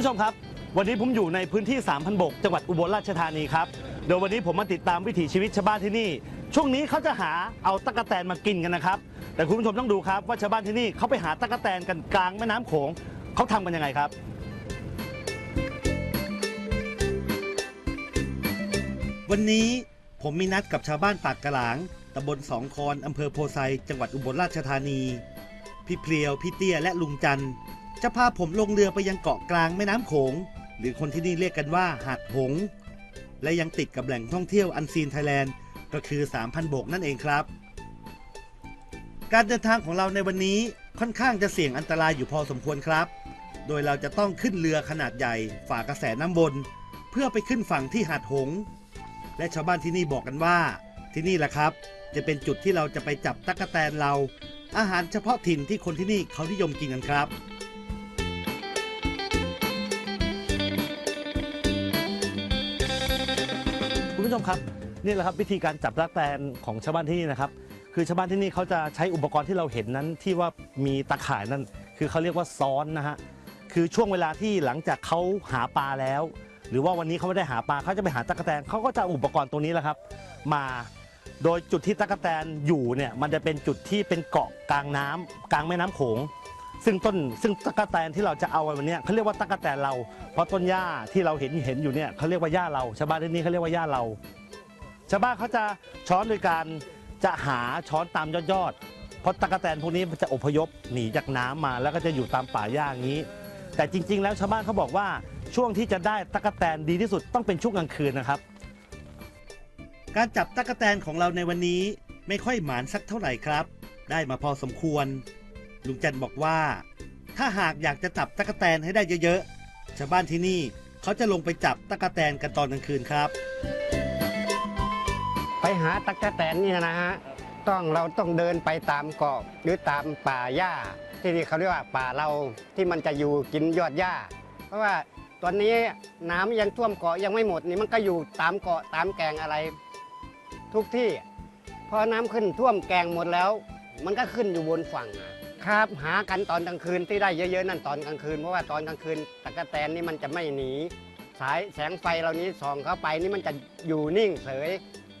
คุณผู้ชมครับ วันนี้ผมอยู่ในพื้นที่ 3,000 บก จังหวัดอุบลราชธานีครับ โดยวันนี้ผมมาติดตามวิถีชีวิตชาวบ้านที่นี่ ช่วงนี้เขาจะหาเอาตะกแตนมากินกันนะครับ แต่คุณผู้ชมต้องดูครับว่าชาวบ้านที่นี่เขาไปหาตะกแตนกันกลางแม่น้ำโขงเขาทำกันยังไงครับ วันนี้ผมมีนัดกับชาวบ้านปากกระหลางตำบลสองคอนอำเภอโพไซจังหวัดอุบลราชธานี พี่เพลียว พี่เตี้ย และลุงจันทร์ จะพาผมลงเรือไปยังเกาะกลางแม่น้ำโขง หรือคนที่นี่เรียกกันว่าหาดหง และยังติดกับแหล่งท่องเที่ยวอันซีนไทยแลนด์ก็คือ 3,000 โบกนั่นเองครับ การเดินทางของเราในวันนี้ค่อนข้างจะเสี่ยงอันตรายอยู่พอสมควรครับ โดยเราจะต้องขึ้นเรือขนาดใหญ่ฝ่ากระแสน้ำวนเพื่อไปขึ้นฝั่งที่หาดหง และชาวบ้านที่นี่บอกกันว่า ที่นี่แหละครับ จะเป็นจุดที่เราจะไปจับตั๊กแตนเรา อาหารเฉพาะถิ่นที่คนที่นี่เขานิยมกินกันครับ ผู้ชมครับนี่แหละครับวิธีการจับตั๊กแตนของชาวบ้านที่นี่นะครับ คือชาวบ้านที่นี่เขาจะใช้อุปกรณ์ที่เราเห็นนั้นที่ว่ามีตะข่ายนั่นคือเขาเรียกว่าซ้อนนะฮะคือช่วงเวลาที่หลังจากเขาหาปลาแล้ว หรือว่าวันนี้เขาไม่ได้หาปลาเขาจะไปหาตั๊กแตนเขาก็จะอุปกรณ์ตรงนี้แหละครับ มาโดยจุดที่ตั๊กแตนอยู่เนี่ยมันจะเป็นจุดที่เป็นเกาะกลางน้ำกลางแม่น้ำโขง ซึ่งต้นซึ่งตั๊กแตนที่เราจะเอาวันนี้เขาเรียกว่าตั๊กแตนเรา เพราะต้นหญ้าที่เราเห็นเห็นอยู่เนี่ยเขาเรียกว่าหญ้าเรา ชาวบ้านที่นี่เขาเรียกว่าหญ้าเรา ชาวบ้านเขาจะช้อนโดยการจะหาช้อนตามยอดยอดๆเพราะตั๊กแตนพวกนี้มันจะอพยพหนีจากน้ำมาแล้วก็จะอยู่ตามป่าหญ้าอย่างนี้ แต่จริง ๆ แล้วชาวบ้านเขาบอกว่าช่วงที่จะได้ตั๊กแตนดีที่สุดต้องเป็นช่วงกลางคืนนะครับ การจับตั๊กแตนของเราในวันนี้ไม่ค่อยหมานสักเท่าไหร่ครับ ได้มาพอสมควร ลุงจันบอกว่า ถ้าหากอยากจะจับตั๊กแตนให้ได้เยอะๆ ชาวบ้านที่นี่เขาจะลงไปจับตั๊กแตนกันตอนกลางคืนครับ ไปหาตั๊กแตนนี่นะฮะต้องเราต้องเดินไปตามเกาะหรือตามป่าหญ้า ที่นี่เขาเรียกว่าป่าเราที่มันจะอยู่กินยอดหญ้า เพราะว่าตอนนี้น้ำยังท่วมเกาะยังไม่หมดนี่มันก็อยู่ตามเกาะตามแกงอะไร ทุกที่พอน้ำขึ้นท่วมแกงหมดแล้ว มันก็ขึ้นอยู่บนฝั่งอะ ครับหากันตอนกลางคืนที่ได้เยอะๆนั่นตอนกลางคืนเพราะว่าตอนกลางคืนตั๊กแตนนี่มันจะไม่หนี สายแสงไฟเหล่านี้ส่องเข้าไปนี่มันจะอยู่นิ่งเฉย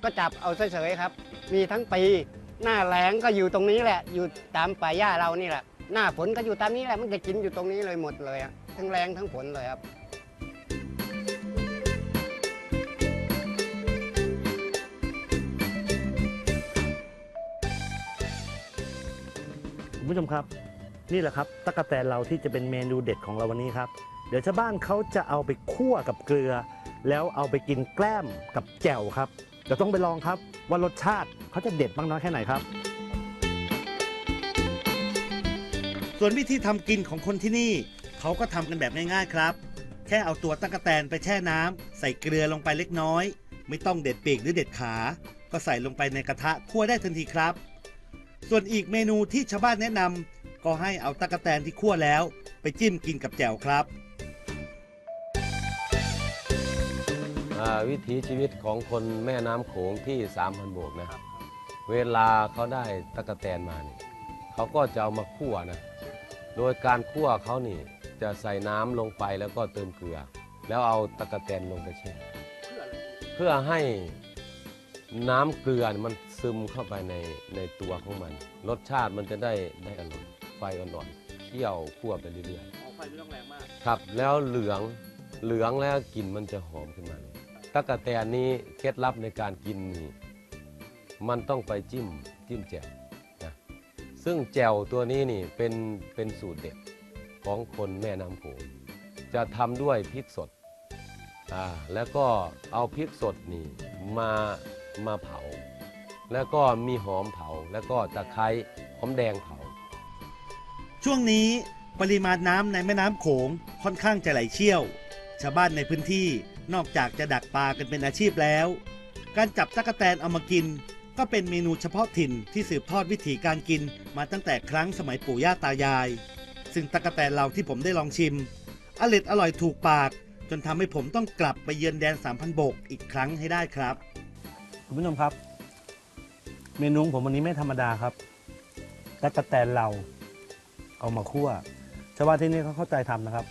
ก็จับเอาเฉยๆครับ มีทั้งปี หน้าแรงก็อยู่ตรงนี้แหละ อยู่ตามป่าหญ้าเรานี่แหละ หน้าฝนก็อยู่ตามนี้แหละมันจะกินอยู่ตรงนี้เลยหมดเลยทั้งแรงทั้งฝนเลยครับ คุณผู้ชมครับ นี่แหละครับตั๊กแตนเราที่จะเป็นเมนูเด็ดของเราวันนี้ครับ เดี๋ยวชาวบ้านเขาจะเอาไปคั่วกับเกลือ แล้วเอาไปกินแกล้มกับแจ่วครับเดี๋ยวต้องไปลองครับว่ารสชาติเขาจะเด็ดมากน้อยแค่ไหนครับ ส่วนวิธีทำกินของคนที่นี่เขาก็ทำกันแบบง่ายๆครับ แค่เอาตัวตั๊กแตนไปแช่น้ำใส่เกลือลงไปเล็กน้อย ไม่ต้องเด็ดปีกหรือเด็ดขา ก็ใส่ลงไปในกระทะคั่วได้ทันทีครับ ส่วนอีกเมนูที่ชาวบ้านแนะนำก็ให้เอาตั๊กแตนที่คั่วแล้ว ไปจิ้มกินกับแจ่วครับ อ่าวิถีชีวิตของคนแม่น้ำโขงที่3,000โบกนะ เวลาเขาได้ตะกะแตนมานี่เขาก็จะเอามาคั่วนะ โดยการคั่วเขานี่จะใส่น้ำลงไปแล้วก็เติมเกลือ แล้วเอาตะกะแตนลงไปแช่ เพื่อให้น้ำเกลือมัน ซึมเข้าไปในในตัวของมัน รสชาติมันจะได้ได้อร่อยไฟอ่อนๆเคี่ยวคั่วไปเรื่อยๆไฟไม่ต้องแรงมากครับ แล้วเหลืองเหลืองแล้วกลิ่นมันจะหอมขึ้นมาเลยตั๊กแตนนี้เคล็ดลับในการกินนี่มันต้องไปจิ้มจิ้มแจ่วนะซึ่งแจ่วตัวนี้นี่เป็นเป็นสูตรเด็ดของคนแม่น้ำโขงจะทำด้วยพริกสดอ่าแล้วก็เอาพริกสดนี่มามาเผา แล้วก็มีหอมเผา แล้วก็ตะไคร้หอมแดงเผา ช่วงนี้ปริมาณน้ำในแม่น้ำโขงค่อนข้างจะไหลเชี่ยว ชาวบ้านในพื้นที่นอกจากจะดักปลากันเป็นอาชีพแล้ว การจับตั๊กแตนเอามากิน ก็เป็นเมนูเฉพาะถิ่นที่สืบทอดวิถีการกินมาตั้งแต่ครั้งสมัยปู่ย่าตายาย ซึ่งตั๊กแตนเราที่ผมได้ลองชิมอร่อยอร่อยถูกปาก จนทำให้ผมต้องกลับไปเยือนแดนสามพันโบกอีกครั้งให้ได้ครับ คุณผู้ชมครับ เมนูผมวันนี้ไม่ธรรมดาครับตั๊กแตนเราเอามาคั่วชาวบ้านที่นี่เขาเข้าใจทำนะครับ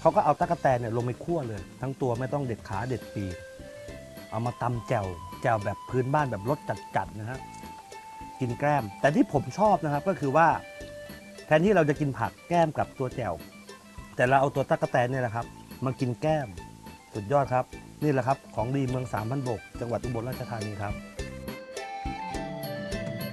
เขาก็เอาตะกะแตนเนี่ยลงไปคั่วเลย ทั้งตัวไม่ต้องเด็ดขาเด็ดปีกเอามาตำแจ่วแจ่วแบบพื้นบ้านแบบรสจัดๆนะฮะกินแกล้ม แต่ที่ผมชอบนะครับก็คือว่า แทนที่เราจะกินผักแก้มกับตัวแจ่วแต่เราเอาตัวตะกะแตนเนี่ยแหละครับ มากินแก้มสุดยอดครับ นี่แหละครับของดีเมืองสามพันบก จังหวัดอุบลราชธานีครับ